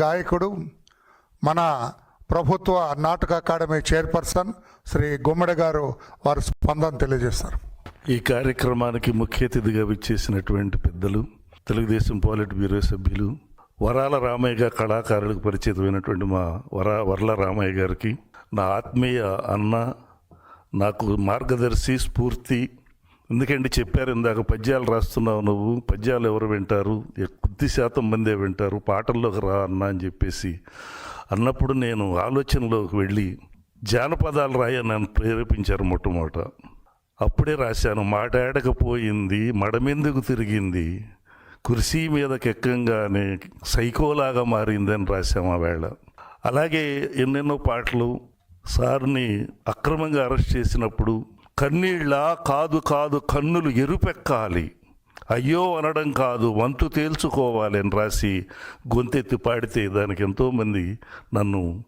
గాయకుడు మన ప్రభుత్వ నాటక అకాడమీ చైర్పర్సన్ శ్రీ గుమ్మడి గారు వారి స్పందన తెలియజేస్తారు ఈ కార్యక్రమానికి ముఖ్య అతిథిగా విచ్చేసినటువంటి పెద్దలు తెలుగుదేశం పాలిట్ బ్యూరో సభ్యులు వరాల రామయ్య కళాకారులకు పరిచితమైనటువంటి మా వర వరల రామయ్య గారికి నా ఆత్మీయ అన్న నాకు మార్గదర్శి స్ఫూర్తి ఎందుకంటే చెప్పారు ఇందాక పద్యాలు రాస్తున్నావు నువ్వు? పద్యాలు ఎవరు వింటారు? కొద్ది శాతం మందే వింటారు. పాటల్లోకి రా అన్న అని చెప్పేసి అన్నప్పుడు నేను ఆలోచనలోకి వెళ్ళి జానపదాలు రాయ నన్ను ప్రేరేపించారు మొట్టమొదట. అప్పుడే రాశాను మాటాడకపోయింది మడమెందుకు తిరిగింది? కుర్సీ మీద ఎక్కంగానే సైకోలాగా మారిందని రాశాము ఆ వేళ. అలాగే ఎన్నెన్నో పాటలు సార్ని అక్రమంగా అరెస్ట్ చేసినప్పుడు కన్నీళ్ళ కాదు కాదు కన్నులు ఎరుపెక్కాలి. అయ్యో అనడం కాదు వంతు తేల్చుకోవాలి అని రాసి గొంతెత్తి పాడితే దానికి ఎంతోమంది నన్ను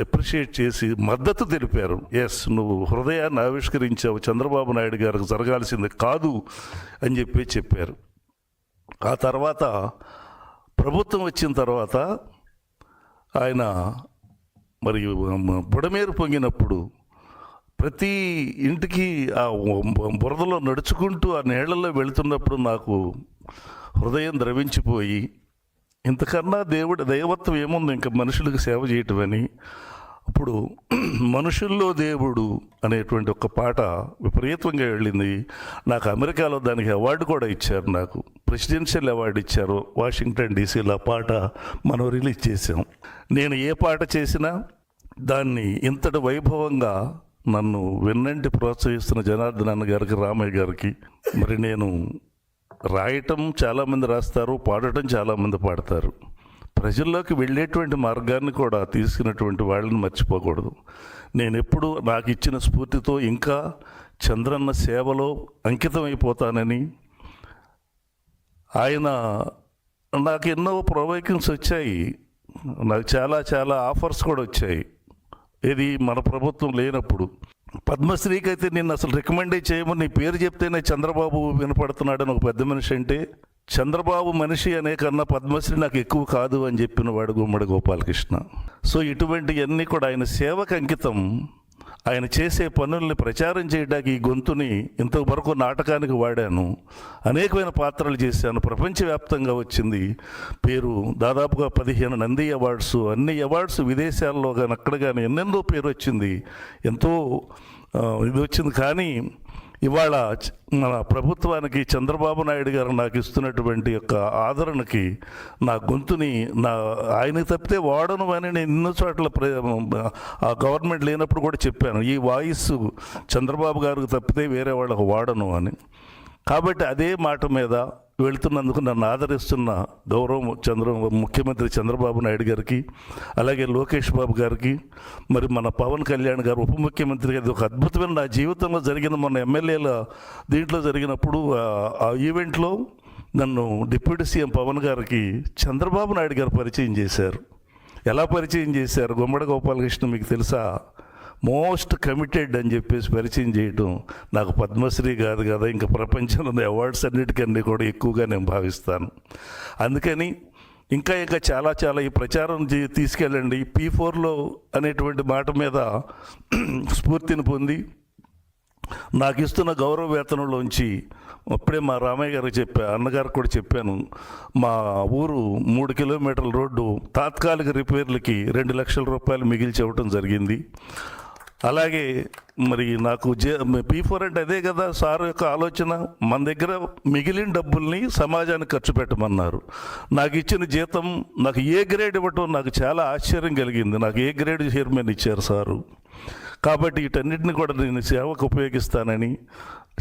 అప్రిషియేట్ చేసి మద్దతు తెలిపారు. ఎస్ నువ్వు హృదయాన్ని ఆవిష్కరించావు చంద్రబాబు నాయుడు గారికి జరగాల్సింది కాదు అని చెప్పి చెప్పారు. ఆ తర్వాత ప్రభుత్వం వచ్చిన తర్వాత ఆయన మరి బుడమేరు పొంగినప్పుడు ప్రతి ఇంటికి ఆ బురదలో నడుచుకుంటూ ఆ నీళ్ళలో వెళుతున్నప్పుడు నాకు హృదయం ద్రవించిపోయి ఇంతకన్నా దేవుడు దైవత్వం ఏముంది ఇంకా మనుషులకు సేవ చేయటం అని అప్పుడు మనుషుల్లో దేవుడు అనేటువంటి ఒక పాట విపరీతంగా వెళ్ళింది. నాకు అమెరికాలో దానికి అవార్డు కూడా ఇచ్చారు నాకు. ప్రెసిడెన్షియల్ అవార్డు ఇచ్చారు. వాషింగ్టన్ డీసీలో ఆ పాట మనం రిలీజ్ చేసాం నేను ఏ పాట చేసినా దాన్ని ఇంతటి వైభవంగా నన్ను వెన్నంటి ప్రోత్సహిస్తున్న జనార్దన్ అన్న గారికి రామయ్య గారికి మరి నేను రాయటం చాలామంది రాస్తారు పాడటం చాలామంది పాడతారు. ప్రజల్లోకి వెళ్ళేటువంటి మార్గాన్ని కూడా తీసుకున్నటువంటి వాళ్ళని మర్చిపోకూడదు. నేను ఎప్పుడు నాకు ఇచ్చిన స్ఫూర్తితో ఇంకా చంద్రన్న సేవలో అంకితమైపోతానని ఆయన నాకు ఎన్నో ప్రొవైకింగ్స్ వచ్చాయి. నాకు చాలా చాలా ఆఫర్స్ కూడా వచ్చాయి. ఇది మన ప్రభుత్వం లేనప్పుడు. పద్మశ్రీకి అయితే నిన్ను అసలు రికమెండే చేయమని నీ పేరు చెప్తేనే చంద్రబాబు వినపడుతున్నాడని ఒక పెద్ద మనిషి అంటే చంద్రబాబు మనిషి అనే కన్నా పద్మశ్రీ నాకు ఎక్కువ కాదు అని చెప్పిన వాడు గుమ్మడి గోపాలకృష్ణ. సో ఇటువంటివన్నీ కూడా ఆయన సేవకు అంకితం. ఆయన చేసే పనుల్ని ప్రచారం చేయడానికి ఈ గొంతుని ఇంతవరకు నాటకానికి వాడాను. అనేకమైన పాత్రలు చేశాను. ప్రపంచవ్యాప్తంగా వచ్చింది. పేరు దాదాపుగా పదిహేను నంది అవార్డ్స్ అన్ని అవార్డ్స్ విదేశాల్లో కానీ అక్కడ కానీ ఎన్నెందో పేరు వచ్చింది. ఎంతో ఇది వచ్చింది కానీ ఇవాళ మన ప్రభుత్వానికి చంద్రబాబు నాయుడు గారు నాకు ఇస్తున్నటువంటి యొక్క ఆదరణకి నా గొంతుని నా ఆయన తప్పితే వాడను అని నేను ఎన్నో చోట్ల ఆ గవర్నమెంట్ లేనప్పుడు కూడా చెప్పాను. ఈ వాయిస్ చంద్రబాబు గారికి తప్పితే వేరే వాళ్ళకు వాడను అని. కాబట్టి అదే మాట మీద వెళ్తున్నందుకు నన్ను ఆదరిస్తున్న గౌరవం చంద్ర ముఖ్యమంత్రి చంద్రబాబు నాయుడు గారికి అలాగే లోకేష్ బాబు గారికి మరి మన పవన్ కళ్యాణ్ గారు ఉప ముఖ్యమంత్రి గారి ఇది ఒక అద్భుతమైన నా జీవితంలో జరిగిన మన ఎమ్మెల్యేల దీంట్లో జరిగినప్పుడు ఆ- ఆ ఈవెంట్లో నన్ను డిప్యూటీ సీఎం పవన్ గారికి చంద్రబాబు నాయుడు గారు పరిచయం చేశారు. ఎలా పరిచయం చేశారు? గుమ్మడి గోపాలకృష్ణ మీకు తెలుసా? మోస్ట్ కమిటెడ్ అని చెప్పేసి పరిచయం చేయటం నాకు పద్మశ్రీ కాదు కదా ఇంకా ప్రపంచంలో అవార్డ్స్ అన్నిటికన్నీ కూడా ఎక్కువగా నేను భావిస్తాను. అందుకని ఇంకా ఇంకా చాలా చాలా ఈ ప్రచారం తీసుకెళ్ళండి. పీ ఫోర్లో అనేటువంటి మాట మీద స్ఫూర్తిని పొంది నాకు ఇస్తున్న గౌరవ వేతనంలోంచి అప్పుడే మా రామయ్య గారికి చెప్పా అన్నగారు కూడా చెప్పాను. మా ఊరు మూడు కిలోమీటర్ల రోడ్డు తాత్కాలిక రిపేర్లకి రెండు లక్షల రూపాయలు మిగిల్చి ఇవ్వటం జరిగింది. అలాగే మరి నాకు జే పీ ఫోర్ అంటే అదే కదా సార్ యొక్క ఆలోచన. మన దగ్గర మిగిలిన డబ్బుల్ని సమాజానికి ఖర్చు పెట్టమన్నారు. నాకు ఇచ్చిన జీతం నాకు ఏ గ్రేడ్ ఇవ్వటం నాకు చాలా ఆశ్చర్యం కలిగింది. నాకు ఏ గ్రేడ్ చైర్మన్ ఇచ్చారు సారు? కాబట్టి వీటన్నిటిని కూడా నేను సేవకు ఉపయోగిస్తానని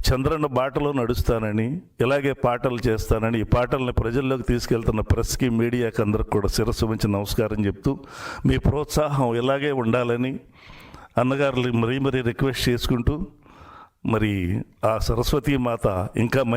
చంద్రన్న బాటలో నడుస్తానని ఇలాగే పాటలు చేస్తానని ఈ పాటల్ని ప్రజల్లోకి తీసుకెళ్తున్న ప్రెస్కి మీడియాకి అందరికి కూడా శిరస్సు మంచి నమస్కారం చెప్తూ మీ ప్రోత్సాహం ఇలాగే ఉండాలని అన్నగారులు మరీ మరీ రిక్వెస్ట్ చేసుకుంటూ మరి ఆ సరస్వతీ మాత ఇంకా మంచి